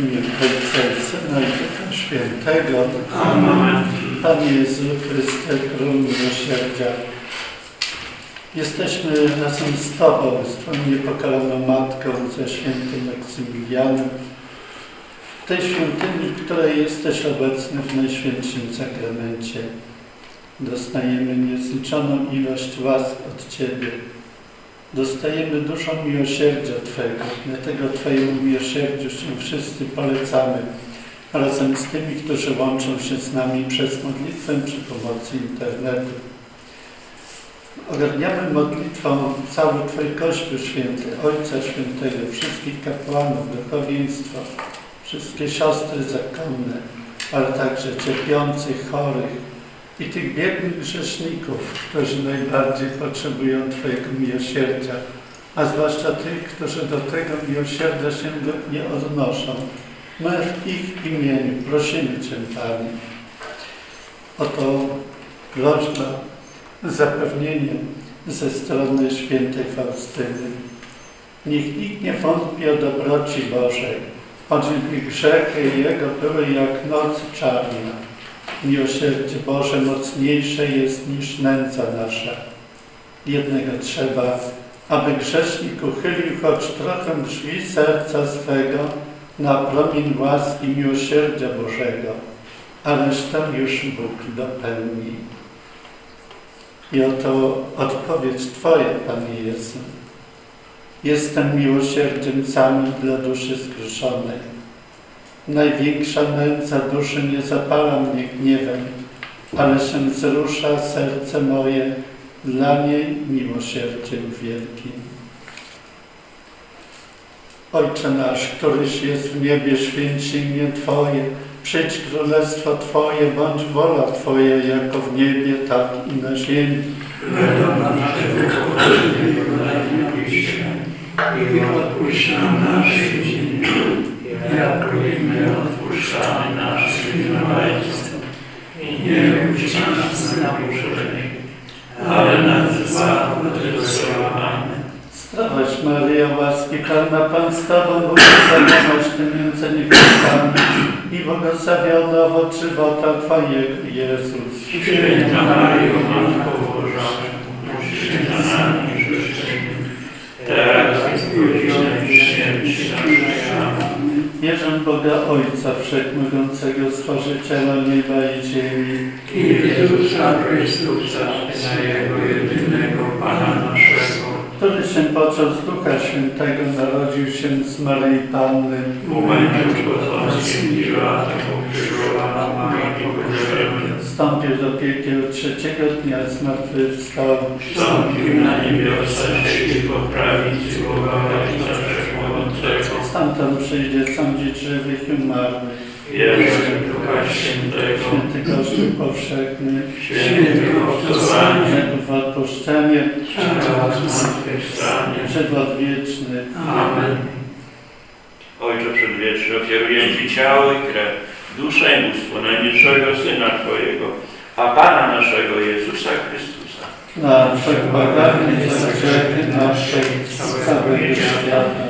imię Ojca Syna i Ducha Świętego. Amen. Panie Jezu Chryste, Król Miłosierdzia, jesteśmy razem z Tobą, z Twoją niepokalaną Matką, ze świętym Maksymilianem, w tej świątyni, w której jesteś obecny w Najświętszym Sakramencie. Dostajemy niezliczoną ilość łask od Ciebie. Dostajemy dużo miłosierdzia Twego, dlatego Twojemu miłosierdziu się wszyscy polecamy razem z tymi, którzy łączą się z nami przez modlitwę przy pomocy internetu. Ogarniamy modlitwą cały Twój Kościół Święty, Ojca Świętego, wszystkich kapłanów, duchowieństwo, wszystkie siostry zakonne, ale także cierpiących, chorych i tych biednych grzeszników, którzy najbardziej potrzebują Twojego miłosierdzia, a zwłaszcza tych, którzy do tego miłosierdzia się nie odnoszą. My w ich imieniu prosimy Cię, Panie, o to groźne zapewnienie ze strony świętej Faustyny. Niech nikt nie wątpi o dobroci Bożej, choćby grzechy Jego były jak noc czarna. Miłosierdzie Boże mocniejsze jest niż nędza nasza. Jednego trzeba, aby grzesznik uchylił choć trochę drzwi serca swego, na promień łaski miłosierdzia Bożego, a resztę już Bóg dopełni. I oto odpowiedź Twoja, Panie Jezu. Jestem miłosierdziem samym dla duszy skruszonej. Największa nędza duszy nie zapala mnie gniewem, ale się wzrusza serce moje dla niej miłosierdziem wielkim. Ojcze nasz, któryś jest w niebie, święć się imię Twoje, przyjdź królestwo Twoje, bądź wola Twoja, jako w niebie, tak i na ziemi. I odpuść nam nasze winy, jako i my odpuszczamy naszym winowajcom. I nie wódź nas na pokuszenie, ale nas zbaw od złego. Zdrowaś Maryja, łaski pełna Pan z Tobą, błogosławionaś Ty między niewiastami i błogosławiony owoc żywota Twojego, Jezus. Święta Maryjo, Matko Boża, módl się za nami grzesznymi, teraz i w Wierzę w Boga Ojca Wszechmogącego, Stworzyciela nieba i ziemi, i w Jezusa Chrystusa, na Jego jedynego Pana naszego, który się począł z Ducha Świętego, narodził się z Maryi Panny, umęczył pod Pąskiem Piłatem, ukrzyżowano i pogrzebany, wstąpił do piekieł trzeciego dnia, zmartwychwstał, wstąpił na niebiosa, siedzi po prawicy Boga Ojca Wszechmogącego. stamtąd przyjdzie sądzić żywych i umarłych. Wierzę w Ducha Świętego, Święty Kościół powszechny, świętych obcowanie, grzechów odpuszczenie, żywot wieczny. Amen. Ojcze Przedwieczny, ofiaruję Ci ciało i krew, duszę i bóstwo najmilszego Syna Twojego, a Pana naszego Jezusa Chrystusa, Na przebłaganie za grzechy nasze i całego świata.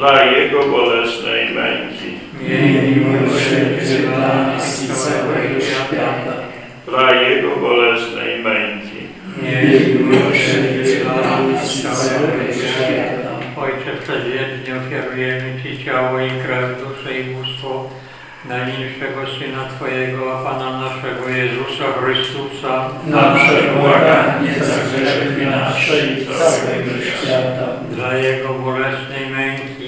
Dla Jego bolesnej męki, Miej miłosierdzie dla nas i całego świata. dla Jego bolesnej męki, Miej miłosierdzie dla nas i całego świata. Ojcze, przedwiecznie ofiarujemy Ci ciało i krew, duszę i bóstwo najmilszego Syna Twojego, a Pana naszego Jezusa Chrystusa, Na przebłaganie za grzechy nasze i całego świata. dla Jego bolesnej męki,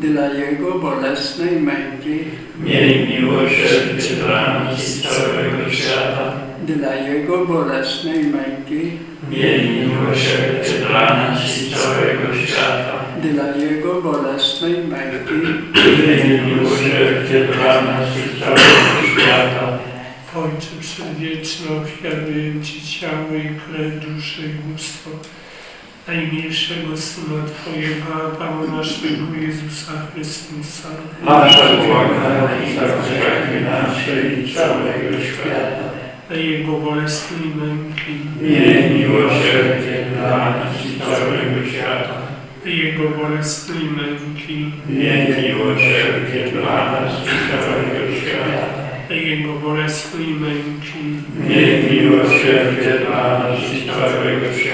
Dla Jego bolesnej męki, Miej miłosierdzie dla nas i całego świata. dla Jego bolesnej męki, Miej miłosierdzie dla nas i całego świata. dla Jego bolesnej męki, Miej miłosierdzie dla nas i całego świata. Ojcze Przedwieczny, ofiaruję Ci ciało i krew, duszę i bóstwo najmilszego Syna Twojego, Pana naszego Jezusa Chrystusa, Nasza błaganie za grzechy nasze i całego świata. na Jego bolesnej męki, Miej miłosierdzie dla nas i całego świata. na Jego bolesnej męki, Miej miłosierdzie dla nas i całego świata. na Jego bolesnej męki, Miej miłosierdzie dla nas i całego świata.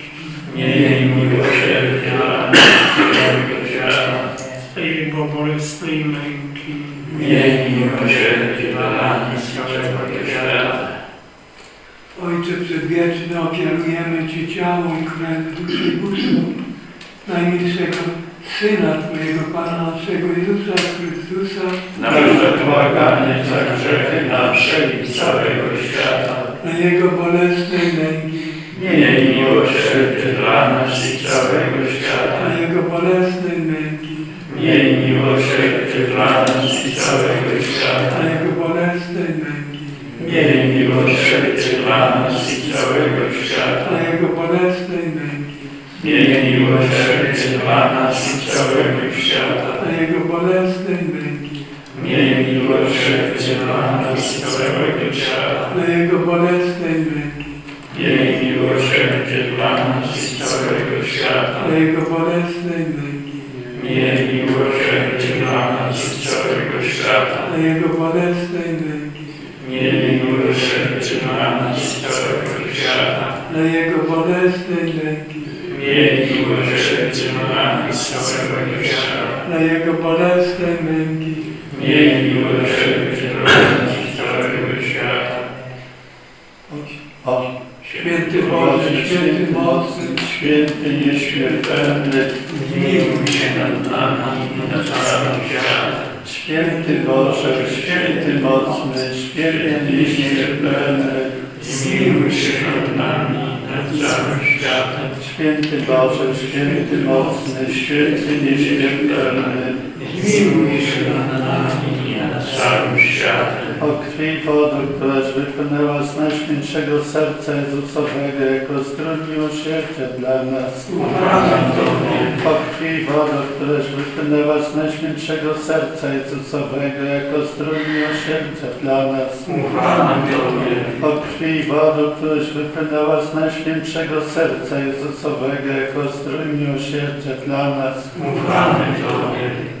Miej miłosierdzie dla nas Jego bolesnej męki, Miej miłosierdzie dla nas i świata. Ojcze Przedwieczny, ofiarujemy Ci ciało i krew, duszę i bóstwo najmilszego Syna Twojego, Pana naszego Jezusa Chrystusa, Nasze błaganie za grzechy nasze i całego świata. na Jego bolesnej męki, Miej miłosierdzie dla nas i całego świata. Jego bolesnej męki, Miej miłosierdzie dla nas i całego świata. Jego bolesnej męki, Miej miłosierdzie dla nas i całego świata. Jego bolesnej męki, Miej miłosierdzie dla nas i całego świata. Jego bolesnej męki, Miej miłosierdzie dla nas i całego świata. Jego bolesnej męki, Miej miłosierdzie dla nas i całego świata. na Jego bolesnej męki, Miej miłosierdzie dla nas i całego świata. na Jego bolesnej męki, Miej miłosierdzie dla nas i całego świata. na Jego bolesnej męki, Miej miłosierdzie na nas całego świata. na Jego bolesne męki, Miej miłosierdzie na nas całego świata. O, święty Boże, święty mocny, święty, nieśmiertelny, Zmiłuj się nad nami i nad całym światem. święty Boże, święty mocny, święty, nieśmiertelny, Zmiłuj się nad nami nad całym światem. święty Boże, święty mocny, święty, nieśmiertelny, Zmiłuj się nad nami całym światem. o krwi wody, któraś wypłynęła z Najświętszego Serca Jezusowego jako zdrój miłosierdzia dla nas. Ufamy Tobie, O krwi i wodę, któraś wypłynęła z Najświętszego Serca Jezusowego jako zdrój miłosierdzia dla nas. ufamy Tobie, O krwi i wodę, któraś wypłynęła z Najświętszego Serca Jezusowego jako zdrój miłosierdzia dla nas. ufamy Tobie.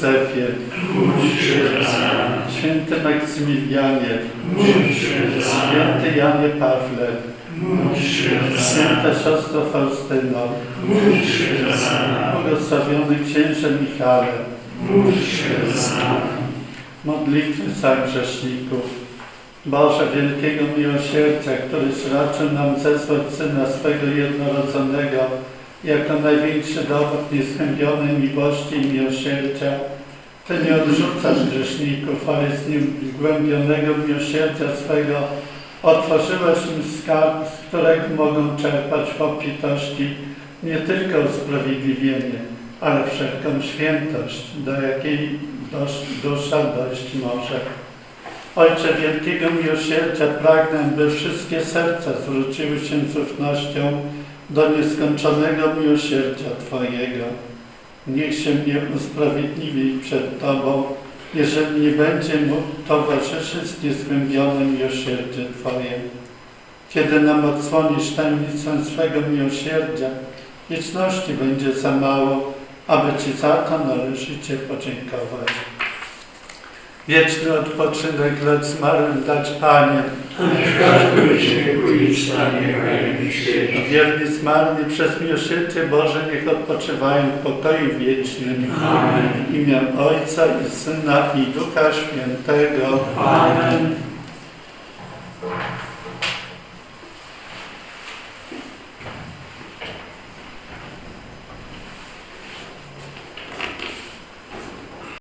Józefie, święty Maksymilianie, święty Janie Pawle, święta siostro Faustyno, błogosławiony księże Michale, modlitwy za grzeszników. Boże wielkiego miłosierdzia, któryś raczył nam zesłać Syna swego jednorodzonego jako największy dowód niezchębionej miłości i miłosierdzia, Ty nie odrzucasz grzeszników, ale z nim głębionego miłosierdzia swego otworzyłeś im skarb, z którego mogą czerpać w obfitości nie tylko usprawiedliwienie, ale wszelką świętość, do jakiej dusza dojść może. Ojcze wielkiego miłosierdzia, pragnę, by wszystkie serca zwróciły się z ufnością do nieskończonego miłosierdzia Twojego. Niech się nie usprawiedliwi przed Tobą, jeżeli nie będzie mógł towarzyszyć niezgłębione miłosierdzie Twoje. Kiedy nam odsłonisz tajemnicę swego miłosierdzia, wieczności będzie za mało, aby Ci za to należy Cię podziękować. Wieczny odpoczynek lecz zmarłym dać Panie, świecie. wierni zmarli przez miłosierdzie Boże niech odpoczywają w pokoju wiecznym. Amen. W imię Ojca i Syna i Ducha Świętego. Amen.